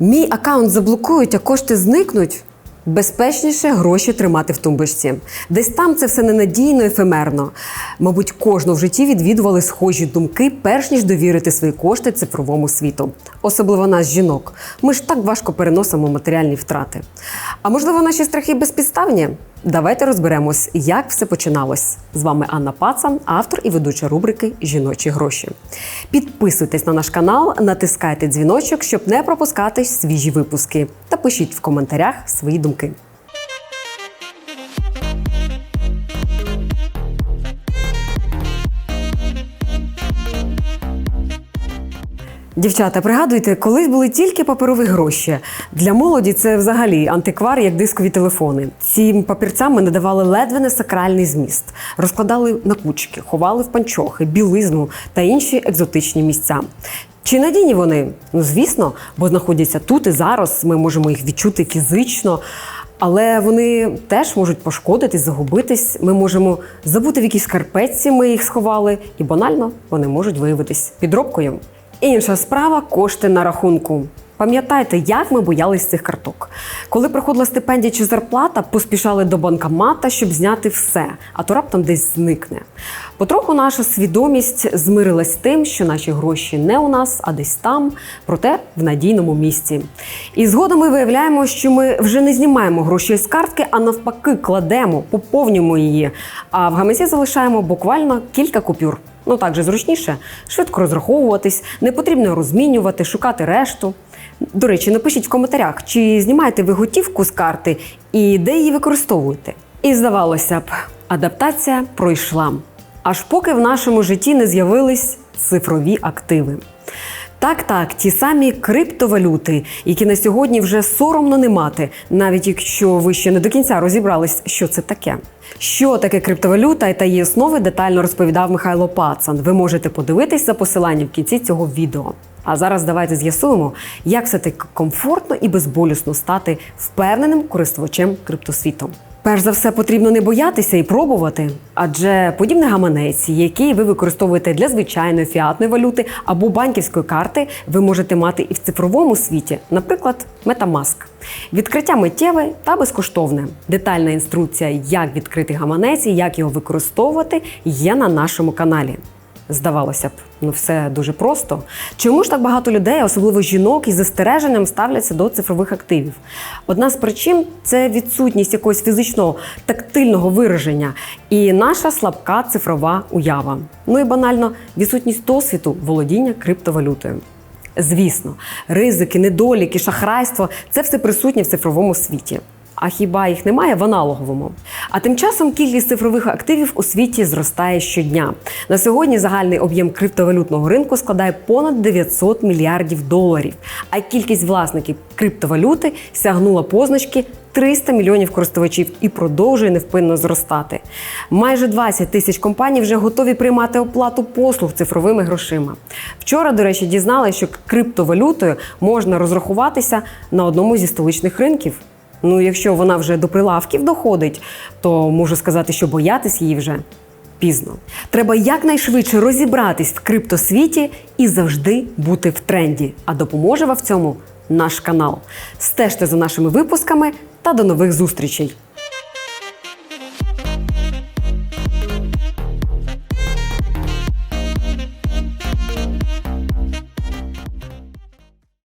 Мій аккаунт заблокують, а кошти зникнуть. Безпечніше гроші тримати в тумбочці. Десь там це все ненадійно, ефемерно. Мабуть, кожну в житті відвідували схожі думки, перш ніж довірити свої кошти цифровому світу. Особливо нас, жінок. Ми ж так важко переносимо матеріальні втрати. А можливо, наші страхи безпідставні? Давайте розберемось, як все починалось. З вами Анна Пацан, автор і ведуча рубрики Жіночі гроші. Підписуйтесь на наш канал, натискайте дзвіночок, щоб не пропускати свіжі випуски. Та пишіть в коментарях свої думки. Дівчата, пригадуйте, колись були тільки паперові гроші. Для молоді це взагалі антиквар, як дискові телефони. Цим папірцям ми надавали ледве не сакральний зміст, розкладали на кучки, ховали в панчохи, білизну та інші екзотичні місця. Чи надійні вони? Ну звісно, бо знаходяться тут і зараз. Ми можемо їх відчути фізично. Але вони теж можуть пошкодитись, загубитись. Ми можемо забути в якійсь карпетці, ми їх сховали, і банально вони можуть виявитись підробкою. Інша справа кошти на рахунку. Пам'ятаєте, як ми боялись цих карток? Коли приходила стипендія чи зарплата, поспішали до банкомата, щоб зняти все, а то раптом десь зникне. Потроху наша свідомість змирилась з тим, що наші гроші не у нас, а десь там, проте в надійному місці. І згодом ми виявляємо, що ми вже не знімаємо гроші з картки, а навпаки, кладемо, поповнюємо її. А в гаманці залишаємо буквально кілька купюр. Ну так же зручніше, швидко розраховуватись, не потрібно розмінювати, шукати решту. До речі, напишіть в коментарях, чи знімаєте ви готівку з карти і де її використовуєте. І здавалося б, адаптація пройшла. Аж поки в нашому житті не з'явились цифрові активи. Так, так, ті самі криптовалюти, які на сьогодні вже соромно не мати, навіть якщо ви ще не до кінця розібрались, що це таке. Що таке криптовалюта та її основи детально розповідав Михайло Пацан. Ви можете подивитись за посиланням в кінці цього відео. А зараз давайте з'ясуємо, як все таки комфортно і безболісно стати впевненим користувачем криптосвіту. Перш за все, потрібно не боятися і пробувати, адже подібний гаманець, який ви використовуєте для звичайної фіатної валюти або банківської карти, ви можете мати і в цифровому світі, наприклад, Metamask. Відкриття миттєве та безкоштовне. Детальна інструкція, як відкрити гаманець і як його використовувати, є на нашому каналі. Здавалося б, ну все дуже просто. Чому ж так багато людей, особливо жінок, із застереженням ставляться до цифрових активів? Одна з причин це відсутність якогось фізичного тактильного вираження і наша слабка цифрова уява. Ну і банально відсутність досвіду володіння криптовалютою. Звісно, ризики, недоліки, шахрайство це все присутнє в цифровому світі. А хіба їх немає в аналоговому? А тим часом кількість цифрових активів у світі зростає щодня. На сьогодні загальний об'єм криптовалютного ринку складає понад 900 мільярдів доларів. А кількість власників криптовалюти сягнула позначки 300 мільйонів користувачів і продовжує невпинно зростати. Майже 20 тисяч компаній вже готові приймати оплату послуг цифровими грошима. Вчора, до речі, дізналися, що криптовалютою можна розрахуватися на одному зі столичних ринків. Ну, якщо вона вже до прилавків доходить, то можу сказати, що боятись її вже пізно. Треба якнайшвидше розібратись в криптосвіті і завжди бути в тренді. А допоможе вам в цьому наш канал. Стежте за нашими випусками та до нових зустрічей!